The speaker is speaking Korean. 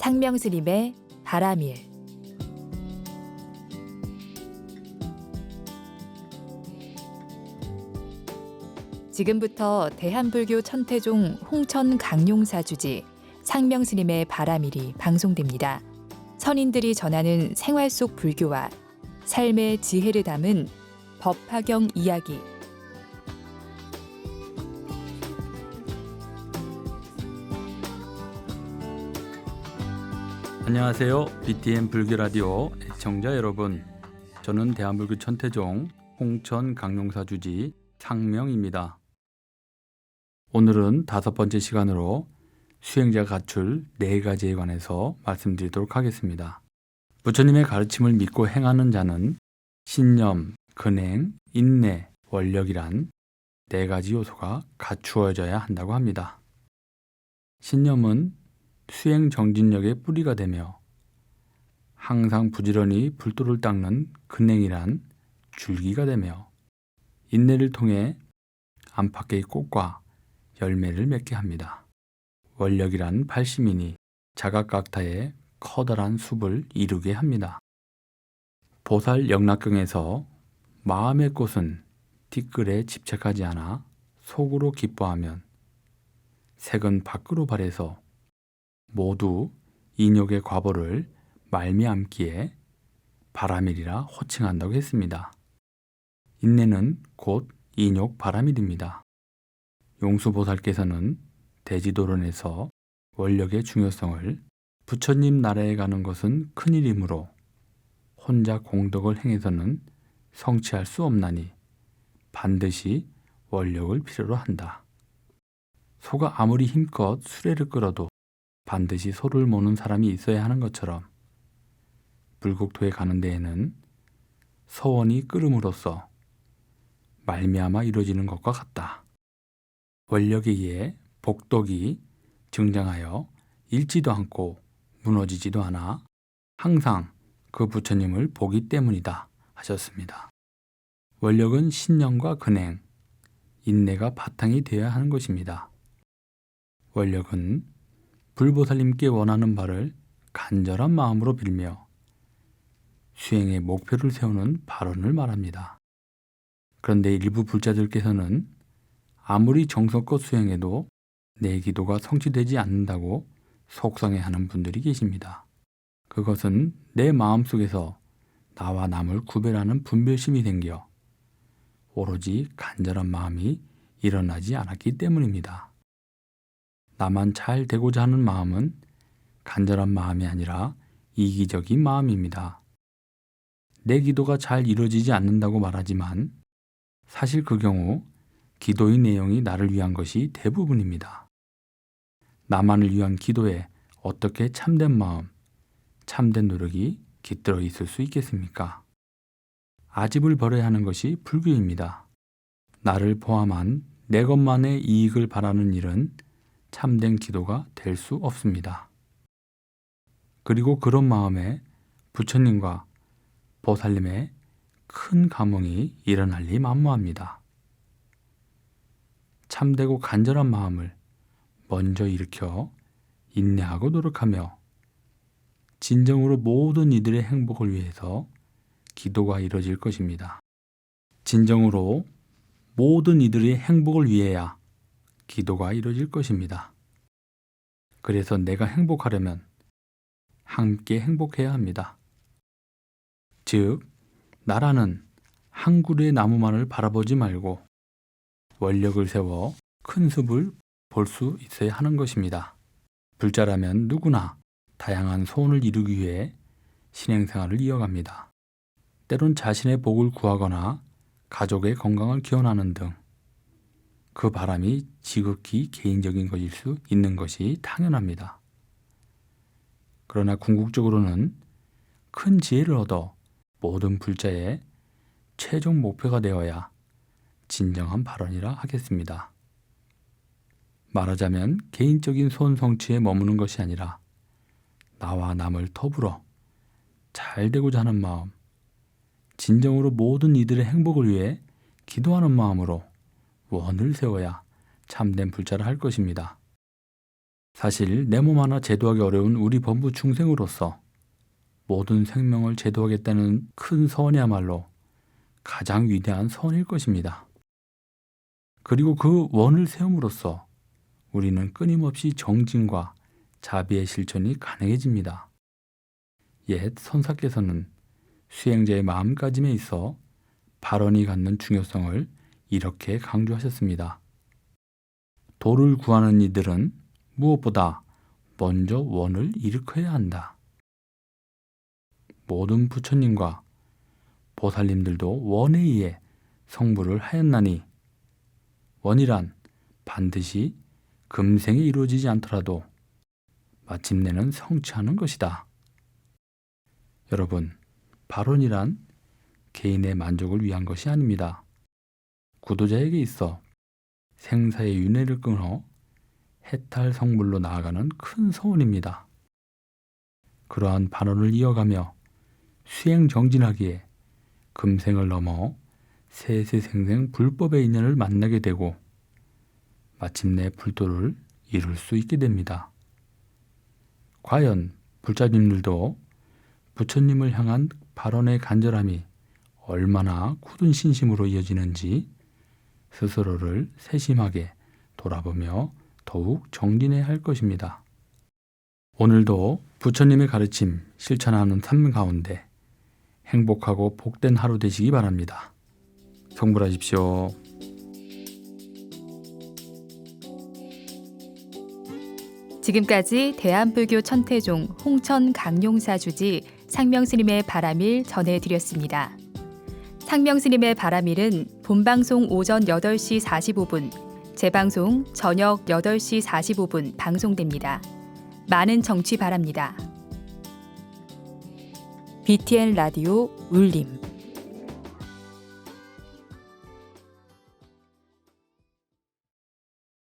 상명스님의 바람일 지금부터 대한불교 천태종 홍천 강용사 주지 상명스님의 바람일이 방송됩니다. 선인들이 전하는 생활 속 불교와 삶의 지혜를 담은 법화경 이야기 안녕하세요. BTN 불교 라디오 애청자 여러분. 저는 대한불교 천태종 홍천 강용사 주지 상명입니다. 오늘은 다섯 번째 시간으로 수행자 가출 네 가지에 관해서 말씀드리도록 하겠습니다. 부처님의 가르침을 믿고 행하는 자는 신념, 근행, 인내, 원력이란 네 가지 요소가 갖추어져야 한다고 합니다. 신념은 수행 정진력의 뿌리가 되며 항상 부지런히 불도를 닦는 근행이란 줄기가 되며 인내를 통해 안팎의 꽃과 열매를 맺게 합니다. 원력이란 발심이니 자각각타의 커다란 숲을 이루게 합니다. 보살 영락경에서 마음의 꽃은 티끌에 집착하지 않아 속으로 기뻐하면 색은 밖으로 발해서 모두 인욕의 과보를 말미암기에 바라밀이라 호칭한다고 했습니다. 인내는 곧 인욕 바라밀입니다. 용수보살께서는 대지도론에서 원력의 중요성을 부처님 나라에 가는 것은 큰일이므로 혼자 공덕을 행해서는 성취할 수 없나니 반드시 원력을 필요로 한다. 소가 아무리 힘껏 수레를 끌어도 반드시 소를 모는 사람이 있어야 하는 것처럼 불국토에 가는 데에는 서원이 끓음으로써 말미암아 이루어지는 것과 같다. 원력에 의해 복덕이 증장하여 잃지도 않고 무너지지도 않아 항상 그 부처님을 보기 때문이다 하셨습니다. 원력은 신념과 근행, 인내가 바탕이 되어야 하는 것입니다. 원력은 불보살님께 원하는 바를 간절한 마음으로 빌며 수행의 목표를 세우는 발언을 말합니다. 그런데 일부 불자들께서는 아무리 정성껏 수행해도 내 기도가 성취되지 않는다고 속상해하는 분들이 계십니다. 그것은 내 마음속에서 나와 남을 구별하는 분별심이 생겨 오로지 간절한 마음이 일어나지 않았기 때문입니다. 나만 잘 되고자 하는 마음은 간절한 마음이 아니라 이기적인 마음입니다. 내 기도가 잘 이루어지지 않는다고 말하지만 사실 그 경우 기도의 내용이 나를 위한 것이 대부분입니다. 나만을 위한 기도에 어떻게 참된 마음, 참된 노력이 깃들어 있을 수 있겠습니까? 아집을 버려야 하는 것이 불교입니다. 나를 포함한 내 것만의 이익을 바라는 일은 참된 기도가 될 수 없습니다. 그리고 그런 마음에 부처님과 보살님의 큰 감흥이 일어날 리 만무합니다. 참되고 간절한 마음을 먼저 일으켜 인내하고 노력하며 진정으로 모든 이들의 행복을 위해서 기도가 이루어질 것입니다. 진정으로 모든 이들의 행복을 위해야 기도가 이루어질 것입니다. 그래서 내가 행복하려면 함께 행복해야 합니다. 즉, 나라는 한 그루의 나무만을 바라보지 말고 원력을 세워 큰 숲을 볼 수 있어야 하는 것입니다. 불자라면 누구나 다양한 소원을 이루기 위해 신행생활을 이어갑니다. 때론 자신의 복을 구하거나 가족의 건강을 기원하는 등 그 바람이 지극히 개인적인 것일 수 있는 것이 당연합니다. 그러나 궁극적으로는 큰 지혜를 얻어 모든 불자의 최종 목표가 되어야 진정한 발언이라 하겠습니다. 말하자면 개인적인 소원 성취에 머무는 것이 아니라 나와 남을 더불어 잘 되고자 하는 마음, 진정으로 모든 이들의 행복을 위해 기도하는 마음으로 원을 세워야 참된 불자를 할 것입니다. 사실 내 몸 하나 제도하기 어려운 우리 법무 중생으로서 모든 생명을 제도하겠다는 큰 서원이야말로 가장 위대한 서원일 것입니다. 그리고 그 원을 세움으로써 우리는 끊임없이 정진과 자비의 실천이 가능해집니다. 옛 선사께서는 수행자의 마음가짐에 있어 발언이 갖는 중요성을 이렇게 강조하셨습니다. 도를 구하는 이들은 무엇보다 먼저 원을 일으켜야 한다. 모든 부처님과 보살님들도 원에 의해 성불을 하였나니 원이란 반드시 금생에 이루어지지 않더라도 마침내는 성취하는 것이다. 여러분, 발언이란 개인의 만족을 위한 것이 아닙니다. 구도자에게 있어 생사의 윤회를 끊어 해탈 성불로 나아가는 큰 소원입니다. 그러한 발언을 이어가며 수행 정진하기에 금생을 넘어 세세생생 불법의 인연을 만나게 되고 마침내 불도를 이룰 수 있게 됩니다. 과연 불자님들도 부처님을 향한 발언의 간절함이 얼마나 굳은 신심으로 이어지는지 스스로를 세심하게 돌아보며 더욱 정진해야 할 것입니다. 오늘도 부처님의 가르침 실천하는 삶 가운데 행복하고 복된 하루 되시기 바랍니다. 성불하십시오. 지금까지 대한불교 천태종 홍천 강용사 주지 상명스님의 바람일 전해드렸습니다. 상명스님의 바람일은 본방송 오전 8시 45분, 재방송 저녁 8시 45분 방송됩니다. 많은 정치 바랍니다. BTN 라디오 울림